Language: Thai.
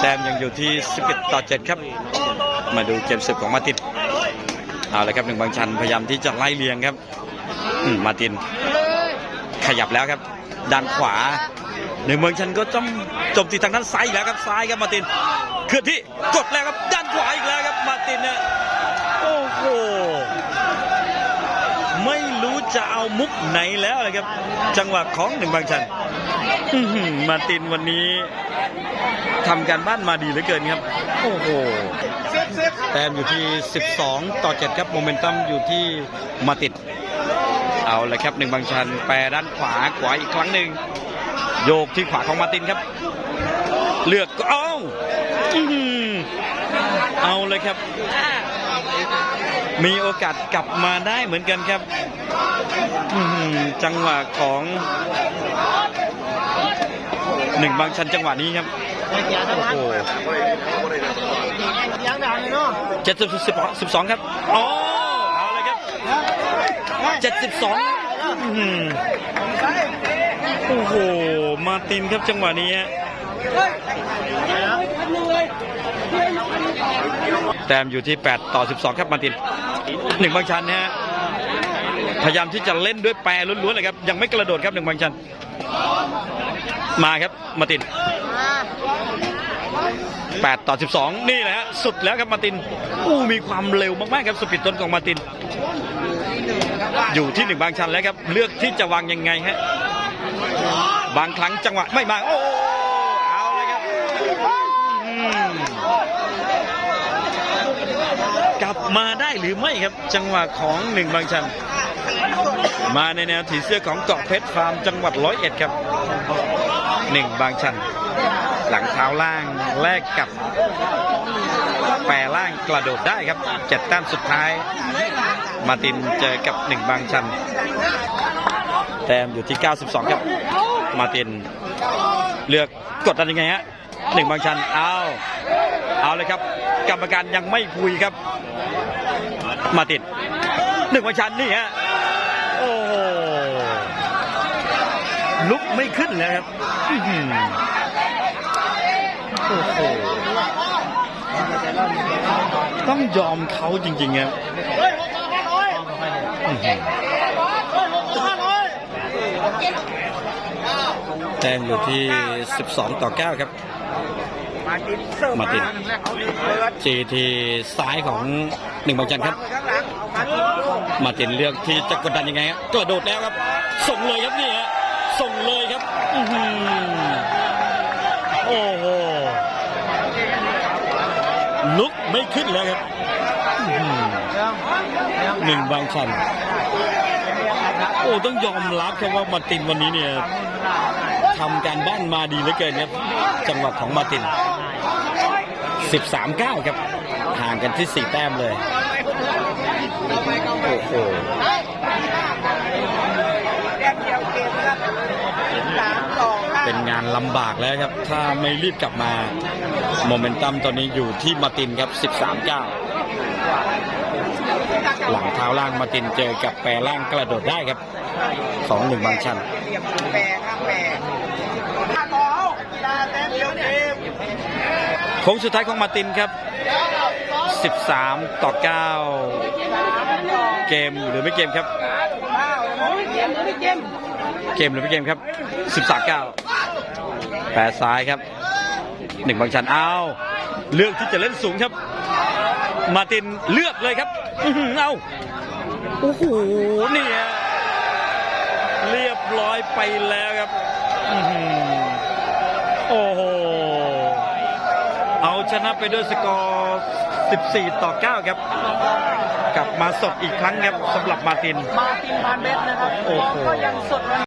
แต้มยังอยู่ที่ 11 ต่อ 7 ครับ มาดูเกมสืบของมาตินเอาลยครับหนึ่งบางชันพยายามที่จะไล่เลียงครับมมาติน ขยับแล้วครับด้านขวาหนึ่งเมืองชันก็ต้องจบที่ทางด้านซ้ายอีกแล้วครับซ้ายครับมาตินเคลื่อนที่กดแล้วครับด้านขวาอีกแล้วครับมาตินเนี่ยโอ้โห จะเอามุกไหนแล้วเลยครับ จังหวะของหนึ่งบางชันมาตินวันนี้ทำการบ้านมาดีเหลือเกินครับ โอ้โหแต้มอยู่ที่ 12 ต่อ 7 ครับโมเมนตัมอยู่ที่มาติด เอาเลยครับหนึ่งบางชัน แปรด้านขวาขวาอีกครั้งหนึ่งโยกที่ขวาของมาตินครับ เลือกก็เอาเอาเลยครับ มีโอกาสกลับมาได้เหมือนกันครับจังหวะของหนึ่งบางชันจังหวะนี้ครับโอ้โหเจ็ดสิบสิบสิบสองครับอ๋อเอาเลยครับเจ็ดสิบสองโอ้โห มาตินครับจังหวะนี้แต้มอยู่ที่ 8 ต่อ 12 ครับมาติน หนึ่งบางชันนะฮะพยายามที่จะเล่นด้วยแปรล้วนๆเลยครับ ยังไม่กระโดดครับหนึ่งบางชัน มาครับมาติน8 ต่อ 12 นี่แหละฮะสุดแล้วครับมาติน อู้มีความเร็วมากๆครับสปีดต้นของมาติน อยู่ที่หนึ่งบางชันแล้วครับ เลือกที่จะวางยังไงฮะบางครั้งจังหวะไม่มาโอ้เอาเลยครับ กลับมาได้หรือไม่ครับจังหวะของหนึ่งบางชัน มาในแนวถีเสื้อของเกาะเพชรฟาร์มจังหวัดร้อยเอ็ดครับหนึ่งบางชัน หลังเท้าล่างแลกกับแปรล่างกระโดดได้ครับเจ็ดแต้มสุดท้าย มาตินเจอกับหนึ่งบางชัน แต้มอยู่ที่ 92 ครับ มาตินเลือกกดดันยังไงฮะหนึ่งบางชันเอาเอาเลยครับ กรรมการยังไม่คุยครับ มาร์ตินหนึ่งบางชันนี่ฮะโอ้โหลุกไม่ขึ้นแล้วครับอื้อหือโอ้โหต้องยอมเขาจริงๆครับอื้อหือแต้มอยู่ที่ 12 ต่อ 9 ครับ มาตินเสิร์ฟมาตินเปิดจีที่ซ้ายของหนึ่งบางจันทร์ครับข้างหลังเอามาตินลูกมาตินเลือกที่จะกดดันยังไงครับกระโดดแล้วครับ ส่งเลยครับนี่ฮะส่งเลยครับอื้อหือโอ้โหลุกไม่ขึ้นแล้วครับอื้อหือหนึ่งบางชัน โอ้ต้องยอมรับครับว่ามาตินวันนี้เนี่ย ทำการบ้านมาดีเหลือเกินครับ จังหวะของมาติน 13-9 ครับ ห่างกันที่ 4 แต้มเลย โอ้โหเป็นงานลำบากแล้วครับ ถ้าไม่รีบกลับมา โมเมนตัมตอนนี้อยู่ที่มาตินครับ 13-9 หลังเท้าล่างมาตินเจอกับแปรล่างกระโดดได้ครับของหนึ่งบางชันแปรข้างแปรห้าต่อกีฬาแต้มเดียวเกมโค้งสุดท้ายของมาตินครับ 13 ต่อ 9 เกมหรือไม่เกมครับ เกมหรือไม่เกมครับ 13 9แปรซ้ายครับหนึ่งบางชันเอาเลือกที่จะเล่นสูงครับ มาตินเลือกเลยครับ เอาโอ้โหนี่ฮะเรียบร้อยไปแล้วครับอื้อหือโอ้โหเอาชนะไปด้วยสกอร์ 14 ต่อ 9 ครับ กลับมาสดอีกครั้งครับสำหรับมาติน มาตินพานเบสนะครับโอ้โหก็ยังสดนะ